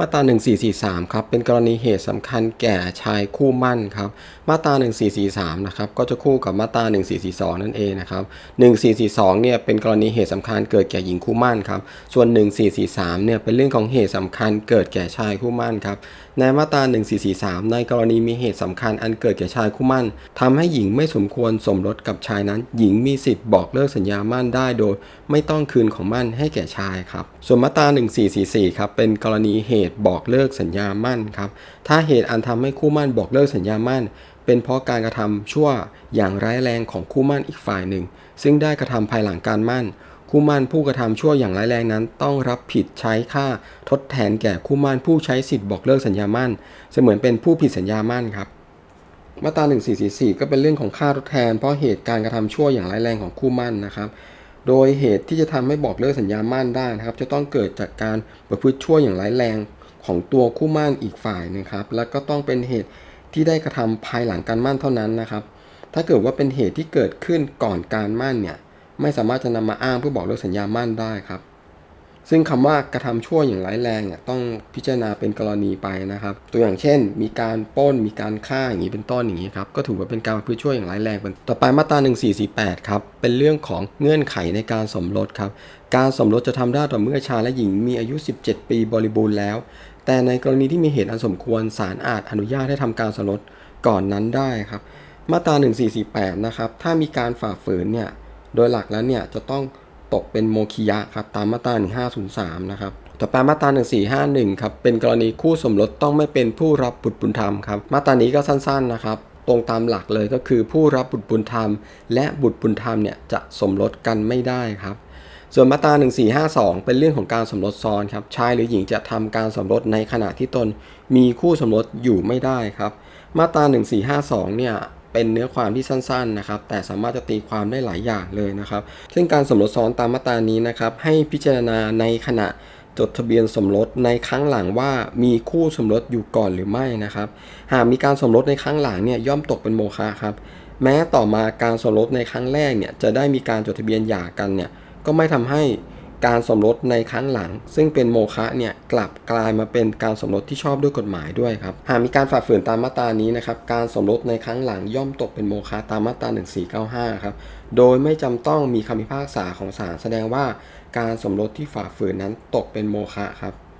มาตรา 1443 ครับ เป็นกรณีเหตุสำคัญแก่ชายคู่มั่นครับ มาตรา 1443 นะครับ ก็จะคู่กับมาตรา 1442 นั่นเองนะครับ 1442 เนี่ย เป็นกรณีเหตุสำคัญเกิดแก่หญิงคู่มั่นครับ ส่วน 1443 เนี่ย เป็นเรื่องของเหตุสำคัญเกิดแก่ชายคู่มั่นครับ ในมาตรา 1443 ในกรณีมีเหตุสำคัญอันเกิดแก่ชายคู่มั่นทำให้หญิงไม่สมควรสมรสกับชายนั้น หญิงมีสิทธิ์บอกเลิกสัญญามั่นได้โดย ไม่ต้องคืนของมั่นให้แก่ชายครับ ส่วนมาตรา 1444 ครับ เป็นกรณีเหตุบอกเลิกสัญญามั่นครับ ถ้าเหตุอันทำให้คู่มั่นบอกเลิกสัญญามั่น เป็นเพราะการกระทำชั่วอย่างร้ายแรงของคู่มั่นอีกฝ่ายหนึ่ง ซึ่งได้กระทำภายหลังการมั่น คู่มั่นผู้กระทำชั่วอย่างร้ายแรงนั้น ต้องรับผิดใช้ค่าทดแทนแก่คู่มั่นผู้ใช้สิทธิ์บอกเลิกสัญญามั่น เสมือนเป็นผู้ผิดสัญญามั่นครับมาตรา1444 ก็เป็นเรื่องของค่าทดแทน เพราะเหตุการกระทำชั่วอย่างร้ายแรงของคู่มั่นนะครับ โดยเหตุที่จะทำให้บอกเลิกสัญญามั่นได้นะครับ จะต้องเกิดจากการประพฤติชั่วอย่างร้ายแรง ของตัวคู่มั่นอีกฝ่ายนะครับ และก็ต้องเป็นเหตุที่ได้กระทำภายหลังการมั่นเท่านั้นนะครับ ถ้าเกิดว่าเป็นเหตุที่เกิดขึ้นก่อนการมั่นเนี่ยไม่สามารถจะนำมาอ้างเพื่อบอกเลิกสัญญามั่นได้ครับ ซึ่งคำว่ากระทำชั่วอย่างร้ายแรงเนี่ยต้องพิจารณาเป็นกรณีไปนะครับ ตัวอย่างเช่น มีการป้นมีการฆ่าอย่างนี้เป็นต้นอย่างนี้ครับก็ถือว่าเป็นการประพฤติชั่วอย่างร้ายแรงเป็นต่อไปมาตรา 1448 ครับ เป็นเรื่องของเงื่อนไขในการสมรสครับ การสมรสจะทำได้ต่อเมื่อชายและหญิงมีอายุ 17 ปีบริบูรณ์แล้ว แต่ในกรณีที่มีเหตุอันสมควรศาลอาจอนุญาตให้ทำการสมรสก่อนนั้นได้ครับ มาตรา 1448 นะครับถ้ามีการฝ่าฝืนเนี่ยโดยหลักแล้วเนี่ยจะต้อง ตกเป็นโมคิยะครับตามมาตรา 1503 นะครับต่อไปมาตรา1451 ครับ เป็นกรณีคู่สมรสต้องไม่เป็นผู้รับบุตรบุญธรรมครับ มาตรานี้ก็สั้นๆนะครับ ตรงตามหลักเลยก็คือผู้รับบุตรบุญธรรม และบุตรบุญธรรมเนี่ยจะสมรสกันไม่ได้ครับ ส่วนมาตรา1452 เป็นเรื่องของการสมรสซ้อนครับ ชายหรือหญิงจะทำการสมรสในขณะที่ตนมีคู่สมรสอยู่ไม่ได้ครับ มาตรา1452 เนี่ย เป็นเนื้อความที่สั้นๆนะครับแต่สามารถจะตีความได้หลายอย่างเลยนะครับ ซึ่งการสมรสซ้อนตามมาตรานี้นะครับให้พิจารณาในขณะจดทะเบียนสมรสในครั้งหลังว่ามีคู่สมรสอยู่ก่อนหรือไม่นะครับ หากมีการสมรสในครั้งหลังเนี่ยย่อมตกเป็นโมฆะครับ แม้ต่อมาการสมรสในครั้งแรกเนี่ยจะได้มีการจดทะเบียนหย่ากันเนี่ยก็ไม่ทำให้ การสมรสในครั้งหลัง ซึ่งเป็นโมฆะเนี่ยกลับกลายมาเป็นการสมรสที่ชอบด้วยกฎหมายด้วยครับหากมีการฝ่าฝืนตามมาตรานี้นะครับการสมรสในครั้งหลังย่อมตกเป็นโมฆะตามมาตรา1495ครับโดยไม่จำต้องมีคำพิพากษาของศาลแสดงว่าการสมรสที่ฝ่าฝืนนั้นตกเป็นโมฆะครับ